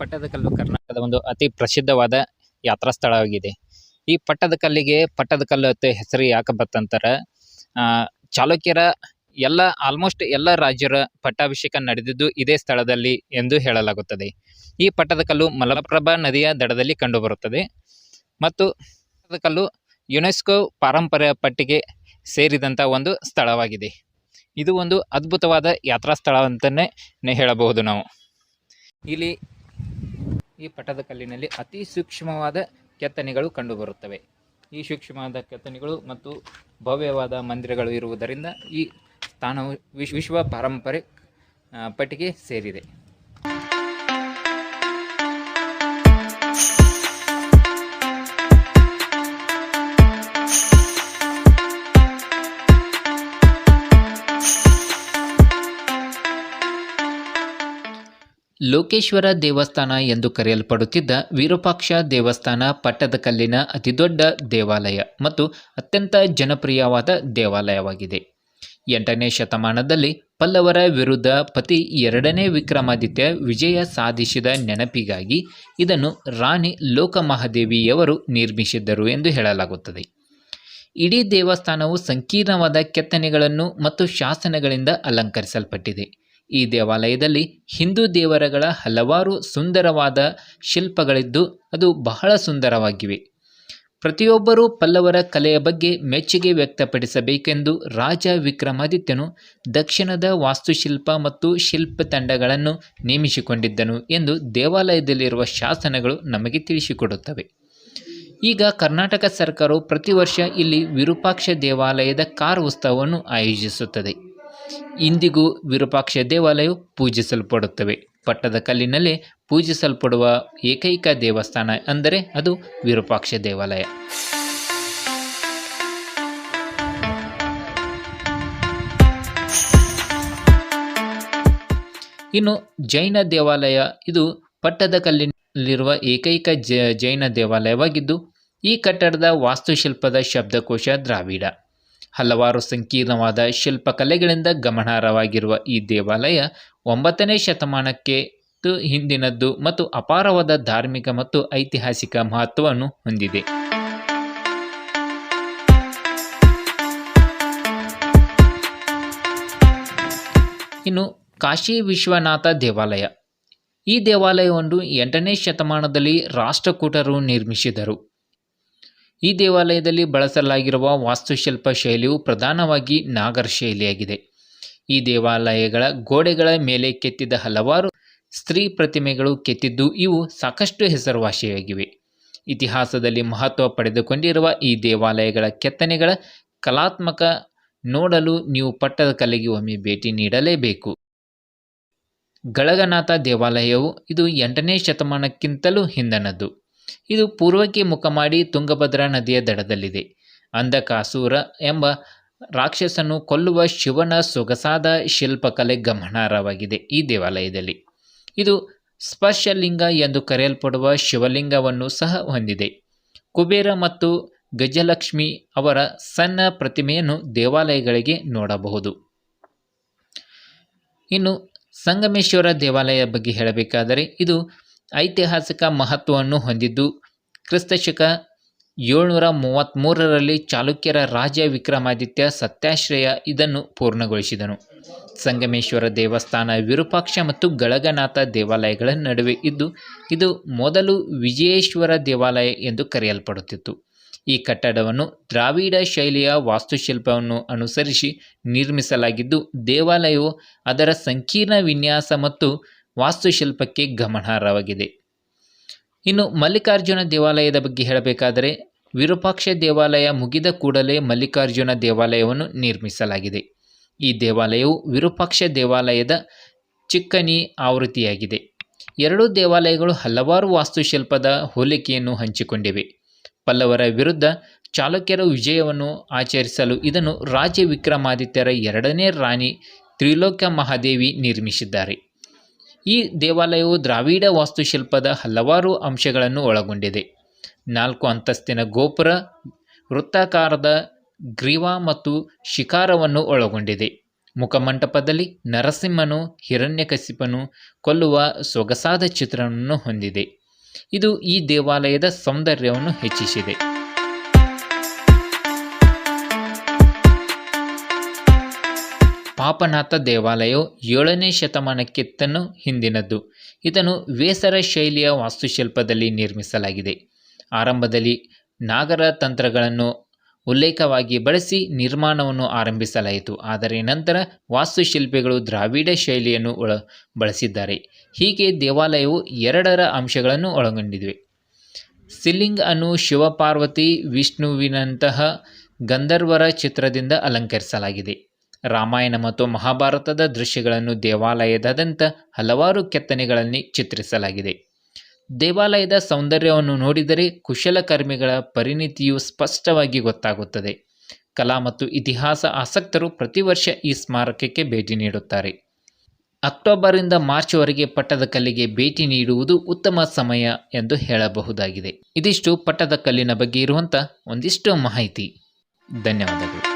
ಪಟ್ಟದಕಲ್ಲು ಕರ್ನಾಟಕದ ಒಂದು ಅತಿ ಪ್ರಸಿದ್ಧವಾದ ಯಾತ್ರಾ ಸ್ಥಳವಾಗಿದೆ ಈ ಪಟ್ಟದಕಲ್ಲಿಗೆ ಪಟ್ಟದಕಲ್ಲು ಅಂತ ಹೆಸರು ಯಾಕೆ ಬತ್ತಂತಾರೆ ಚಾಲುಕ್ಯರ ಎಲ್ಲ ಆಲ್ಮೋಸ್ಟ್ ಎಲ್ಲ ರಾಜ್ಯರ ಪಟ್ಟಾಭಿಷೇಕ ನಡೆದಿದ್ದು ಇದೇ ಸ್ಥಳದಲ್ಲಿ ಎಂದು ಹೇಳಲಾಗುತ್ತದೆ. ಈ ಪಟ್ಟದಕಲ್ಲು ಮಲಪ್ರಭಾ ನದಿಯ ದಡದಲ್ಲಿ ಕಂಡುಬರುತ್ತದೆ. ಮತ್ತು ಪಟ್ಟದಕಲ್ಲು ಯುನೆಸ್ಕೋ ಪಾರಂಪರ್ಯ ಪಟ್ಟಿಗೆ ಸೇರಿದಂಥ ಒಂದು ಸ್ಥಳವಾಗಿದೆ. ಇದು ಒಂದು ಅದ್ಭುತವಾದ ಯಾತ್ರಾ ಸ್ಥಳ ಅಂತಲೇ ಹೇಳಬಹುದು ನಾವು. ಇಲ್ಲಿ ಈ ಪಟ್ಟದಕಲ್ಲಿನಲ್ಲಿ ಅತಿ ಸೂಕ್ಷ್ಮವಾದ ಕೆತ್ತನೆಗಳು ಕಂಡುಬರುತ್ತವೆ. ಈ ಸೂಕ್ಷ್ಮವಾದ ಕೆತ್ತನೆಗಳು ಮತ್ತು ಭವ್ಯವಾದ ಮಂದಿರಗಳು ಇರುವುದರಿಂದ ಈ ಸ್ಥಾನವು ವಿಶ್, ವಿಶ್ವ ಪಾರಂಪರೆ ಪಟ್ಟಿಗೆ ಸೇರಿದೆ. ಲೋಕೇಶ್ವರ ದೇವಸ್ಥಾನ ಎಂದು ಕರೆಯಲ್ಪಡುತ್ತಿದ್ದ ವಿರೂಪಾಕ್ಷ ದೇವಸ್ಥಾನ ಪಟ್ಟದಕಲ್ಲಿನ ಅತಿದೊಡ್ಡ ದೇವಾಲಯ ಮತ್ತು ಅತ್ಯಂತ ಜನಪ್ರಿಯವಾದ ದೇವಾಲಯವಾಗಿದೆ. ಎಂಟನೇ ಶತಮಾನದಲ್ಲಿ ಪಲ್ಲವರ ವಿರುದ್ಧ ಪತಿ ಎರಡನೇ ವಿಕ್ರಮಾದಿತ್ಯ ವಿಜಯ ಸಾಧಿಸಿದ ನೆನಪಿಗಾಗಿ ಇದನ್ನು ರಾಣಿ ಲೋಕಮಹಾದೇವಿಯವರು ನಿರ್ಮಿಸಿದ್ದರು ಎಂದು ಹೇಳಲಾಗುತ್ತದೆ. ಇಡೀ ದೇವಸ್ಥಾನವು ಸಂಕೀರ್ಣವಾದ ಕೆತ್ತನೆಗಳನ್ನು ಮತ್ತು ಶಾಸನಗಳಿಂದ ಅಲಂಕರಿಸಲ್ಪಟ್ಟಿದೆ. ಈ ದೇವಾಲಯದಲ್ಲಿ ಹಿಂದೂ ದೇವರಗಳ ಹಲವಾರು ಸುಂದರವಾದ ಶಿಲ್ಪಗಳಿದ್ದು ಅದು ಬಹಳ ಸುಂದರವಾಗಿವೆ. ಪ್ರತಿಯೊಬ್ಬರೂ ಪಲ್ಲವರ ಕಲೆಯ ಬಗ್ಗೆ ಮೆಚ್ಚುಗೆ ವ್ಯಕ್ತಪಡಿಸಬೇಕೆಂದು ರಾಜ ವಿಕ್ರಮಾದಿತ್ಯನು ದಕ್ಷಿಣದ ವಾಸ್ತುಶಿಲ್ಪ ಮತ್ತು ಶಿಲ್ಪ ತಂಡಗಳನ್ನು ನೇಮಿಸಿಕೊಂಡಿದ್ದನು ಎಂದು ದೇವಾಲಯದಲ್ಲಿರುವ ಶಾಸನಗಳು ನಮಗೆ ತಿಳಿಸಿಕೊಡುತ್ತವೆ. ಈಗ ಕರ್ನಾಟಕ ಸರ್ಕಾರವು ಪ್ರತಿ ವರ್ಷ ಇಲ್ಲಿ ವಿರೂಪಾಕ್ಷ ದೇವಾಲಯದ ಕಾರ್ ಉತ್ಸವವನ್ನು ಆಯೋಜಿಸುತ್ತದೆ. ಇಂದಿಗೂ ವಿರೂಪಾಕ್ಷ ದೇವಾಲಯವು ಪೂಜಿಸಲ್ಪಡುತ್ತವೆ. ಪಟ್ಟದ ಕಲ್ಲಿನಲ್ಲಿ ಪೂಜಿಸಲ್ಪಡುವ ಏಕೈಕ ದೇವಸ್ಥಾನ ಅಂದರೆ ಅದು ವಿರೂಪಾಕ್ಷ ದೇವಾಲಯ. ಇನ್ನು ಜೈನ ದೇವಾಲಯ, ಇದು ಪಟ್ಟದಕಲ್ಲಿನಲ್ಲಿರುವ ಏಕೈಕ ಜೈನ ದೇವಾಲಯವಾಗಿದ್ದು, ಈ ಕಟ್ಟಡದ ವಾಸ್ತುಶಿಲ್ಪದ ಶಬ್ದಕೋಶ ದ್ರಾವಿಡ. ಹಲವಾರು ಸಂಕೀರ್ಣವಾದ ಶಿಲ್ಪಕಲೆಗಳಿಂದ ಗಮನಾರ್ಹವಾಗಿರುವ ಈ ದೇವಾಲಯ ಒಂಬತ್ತನೇ ಶತಮಾನಕ್ಕೆ ಹಿಂದಿನದ್ದು ಮತ್ತು ಅಪಾರವಾದ ಧಾರ್ಮಿಕ ಮತ್ತು ಐತಿಹಾಸಿಕ ಮಹತ್ವವನ್ನು ಹೊಂದಿದೆ. ಇನ್ನು ಕಾಶಿ ವಿಶ್ವನಾಥ ದೇವಾಲಯ. ಈ ದೇವಾಲಯವನ್ನು ಎಂಟನೇ ಶತಮಾನದಲ್ಲಿ ರಾಷ್ಟ್ರಕೂಟರು ನಿರ್ಮಿಸಿದರು. ಈ ದೇವಾಲಯದಲ್ಲಿ ಬಳಸಲಾಗಿರುವ ವಾಸ್ತುಶಿಲ್ಪ ಶೈಲಿಯು ಪ್ರಧಾನವಾಗಿ ನಾಗರ ಶೈಲಿಯಾಗಿದೆ. ಈ ದೇವಾಲಯಗಳ ಗೋಡೆಗಳ ಮೇಲೆ ಕೆತ್ತಿದ ಹಲವಾರು ಸ್ತ್ರೀ ಪ್ರತಿಮೆಗಳು ಕೆತ್ತಿದ್ದು ಇವು ಸಾಕಷ್ಟು ಹೆಸರುವಾಸಿಯಾಗಿವೆ. ಇತಿಹಾಸದಲ್ಲಿ ಮಹತ್ವ ಪಡೆದುಕೊಂಡಿರುವ ಈ ದೇವಾಲಯಗಳ ಕೆತ್ತನೆಗಳ ಕಲಾತ್ಮಕ ನೋಡಲು ನೀವು ಪಟ್ಟದ ಕಲೆಗೆ ಒಮ್ಮೆ ಭೇಟಿ ನೀಡಲೇಬೇಕು. ಗಳಗನಾಥ ದೇವಾಲಯವು ಇದು ಎಂಟನೇ ಶತಮಾನಕ್ಕಿಂತಲೂ ಹಿಂದನದ್ದು ಇದು ಪೂರ್ವಕ್ಕೆ ಮುಖ ಮಾಡಿ ತುಂಗಭದ್ರಾ ನದಿಯ ದಡದಲ್ಲಿದೆ. ಅಂಧಕಾಸೂರ ಎಂಬ ರಾಕ್ಷಸನು ಕೊಲ್ಲುವ ಶಿವನ ಸೊಗಸಾದ ಶಿಲ್ಪಕಲೆ ಗಮನಾರ್ಹವಾಗಿದೆ ಈ ದೇವಾಲಯದಲ್ಲಿ. ಇದು ಸ್ಪರ್ಶಲಿಂಗ ಎಂದು ಕರೆಯಲ್ಪಡುವ ಶಿವಲಿಂಗವನ್ನು ಸಹ ಹೊಂದಿದೆ. ಕುಬೇರ ಮತ್ತು ಗಜಲಕ್ಷ್ಮಿ ಅವರ ಸಣ್ಣ ಪ್ರತಿಮೆಯನ್ನು ದೇವಾಲಯಗಳಿಗೆ ನೋಡಬಹುದು. ಇನ್ನು ಸಂಗಮೇಶ್ವರ ದೇವಾಲಯ ಬಗ್ಗೆ ಹೇಳಬೇಕಾದರೆ ಇದು ಐತಿಹಾಸಿಕ ಮಹತ್ವವನ್ನು ಹೊಂದಿದ್ದು, ಕ್ರಿಸ್ತಶಕ ಏಳ್ನೂರ ಮೂವತ್ತ್ಮೂರರಲ್ಲಿ ಚಾಲುಕ್ಯರ ರಾಜ ವಿಕ್ರಮಾದಿತ್ಯ ಸತ್ಯಾಶ್ರಯ ಇದನ್ನು ಪೂರ್ಣಗೊಳಿಸಿದನು. ಸಂಗಮೇಶ್ವರ ದೇವಸ್ಥಾನ, ವಿರೂಪಾಕ್ಷ ಮತ್ತು ಗಳಗನಾಥ ದೇವಾಲಯಗಳ ನಡುವೆ ಇದ್ದು, ಇದು ಮೊದಲು ವಿಜಯೇಶ್ವರ ದೇವಾಲಯ ಎಂದು ಕರೆಯಲ್ಪಡುತ್ತಿತ್ತು. ಈ ಕಟ್ಟಡವನ್ನು ದ್ರಾವಿಡ ಶೈಲಿಯ ವಾಸ್ತುಶಿಲ್ಪವನ್ನು ಅನುಸರಿಸಿ ನಿರ್ಮಿಸಲಾಗಿದ್ದು, ದೇವಾಲಯವು ಅದರ ಸಂಕೀರ್ಣ ವಿನ್ಯಾಸ ಮತ್ತು ವಾಸ್ತುಶಿಲ್ಪಕ್ಕೆ ಗಮನಾರ್ಹವಾಗಿದೆ. ಇನ್ನು ಮಲ್ಲಿಕಾರ್ಜುನ ದೇವಾಲಯದ ಬಗ್ಗೆ ಹೇಳಬೇಕಾದರೆ, ವಿರೂಪಾಕ್ಷ ದೇವಾಲಯ ಮುಗಿದ ಕೂಡಲೇ ಮಲ್ಲಿಕಾರ್ಜುನ ದೇವಾಲಯವನ್ನು ನಿರ್ಮಿಸಲಾಗಿದೆ. ಈ ದೇವಾಲಯವು ವಿರೂಪಾಕ್ಷ ದೇವಾಲಯದ ಚಿಕ್ಕನಿ ಆವೃತ್ತಿಯಾಗಿದೆ. ಎರಡೂ ದೇವಾಲಯಗಳು ಹಲವಾರು ವಾಸ್ತುಶಿಲ್ಪದ ಹೋಲಿಕೆಯನ್ನು ಹಂಚಿಕೊಂಡಿವೆ. ಪಲ್ಲವರ ವಿರುದ್ಧ ಚಾಲುಕ್ಯರ ವಿಜಯವನ್ನು ಆಚರಿಸಲು ಇದನ್ನು ರಾಜ ವಿಕ್ರಮಾದಿತ್ಯರ ಎರಡನೇ ರಾಣಿ ತ್ರಿಲೋಕ ಮಹಾದೇವಿ ನಿರ್ಮಿಸಿದ್ದಾರೆ. ಈ ದೇವಾಲಯವು ದ್ರಾವಿಡ ವಾಸ್ತುಶಿಲ್ಪದ ಹಲವಾರು ಅಂಶಗಳನ್ನು ಒಳಗೊಂಡಿದೆ. ನಾಲ್ಕು ಅಂತಸ್ತಿನ ಗೋಪುರ, ವೃತ್ತಾಕಾರದ ಗ್ರೀವ ಮತ್ತು ಶಿಕಾರವನ್ನು ಒಳಗೊಂಡಿದೆ. ಮುಖಮಂಟಪದಲ್ಲಿ ನರಸಿಂಹನು ಹಿರಣ್ಯಕಶಿಪನು ಕೊಲ್ಲುವ ಸೊಗಸಾದ ಚಿತ್ರಣವನ್ನು ಹೊಂದಿದೆ. ಇದು ಈ ದೇವಾಲಯದ ಸೌಂದರ್ಯವನ್ನು ಹೆಚ್ಚಿಸಿದೆ. ಪಾಪನಾಥ ದೇವಾಲಯವು ಏಳನೇ ಶತಮಾನಕ್ಕಿತ್ತನ್ನು ಹಿಂದಿನದ್ದು. ಇದನ್ನು ವೇಸರ ಶೈಲಿಯ ವಾಸ್ತುಶಿಲ್ಪದಲ್ಲಿ ನಿರ್ಮಿಸಲಾಗಿದೆ. ಆರಂಭದಲ್ಲಿ ನಾಗರ ತಂತ್ರಗಳನ್ನು ಉಲ್ಲೇಖವಾಗಿ ಬಳಸಿ ನಿರ್ಮಾಣವನ್ನು ಆರಂಭಿಸಲಾಯಿತು. ಆದರೆ ನಂತರ ವಾಸ್ತುಶಿಲ್ಪಿಗಳು ದ್ರಾವಿಡ ಶೈಲಿಯನ್ನು ಒಳ ಬಳಸಿದ್ದಾರೆ. ಹೀಗೆ ದೇವಾಲಯವು ಎರಡರ ಅಂಶಗಳನ್ನು ಒಳಗೊಂಡಿದೆ. ಸಿಲಿಂಗ್ ಅನ್ನು ಶಿವಪಾರ್ವತಿ ವಿಷ್ಣುವಿನಂತಹ ಗಂಧರ್ವರ ಚಿತ್ರದಿಂದ ಅಲಂಕರಿಸಲಾಗಿದೆ. ರಾಮಾಯಣ ಮತ್ತು ಮಹಾಭಾರತದ ದೃಶ್ಯಗಳನ್ನು ದೇವಾಲಯದಾದ್ಯಂತ ಹಲವಾರು ಕೆತ್ತನೆಗಳಲ್ಲಿ ಚಿತ್ರಿಸಲಾಗಿದೆ. ದೇವಾಲಯದ ಸೌಂದರ್ಯವನ್ನು ನೋಡಿದರೆ ಕುಶಲಕರ್ಮಿಗಳ ಪರಿಣಿತಿಯು ಸ್ಪಷ್ಟವಾಗಿ ಗೊತ್ತಾಗುತ್ತದೆ. ಕಲಾ ಮತ್ತು ಇತಿಹಾಸ ಆಸಕ್ತರು ಪ್ರತಿ ವರ್ಷ ಈ ಸ್ಮಾರಕಕ್ಕೆ ಭೇಟಿ ನೀಡುತ್ತಾರೆ. ಅಕ್ಟೋಬರಿಂದ ಮಾರ್ಚ್ವರೆಗೆ ಪಟ್ಟದಕಲ್ಲಿಗೆ ಭೇಟಿ ನೀಡುವುದು ಉತ್ತಮ ಸಮಯ ಎಂದು ಹೇಳಬಹುದಾಗಿದೆ. ಇದಿಷ್ಟು ಪಟ್ಟದಕಲ್ಲಿನ ಬಗ್ಗೆ ಇರುವಂಥ ಒಂದಿಷ್ಟು ಮಾಹಿತಿ. ಧನ್ಯವಾದಗಳು.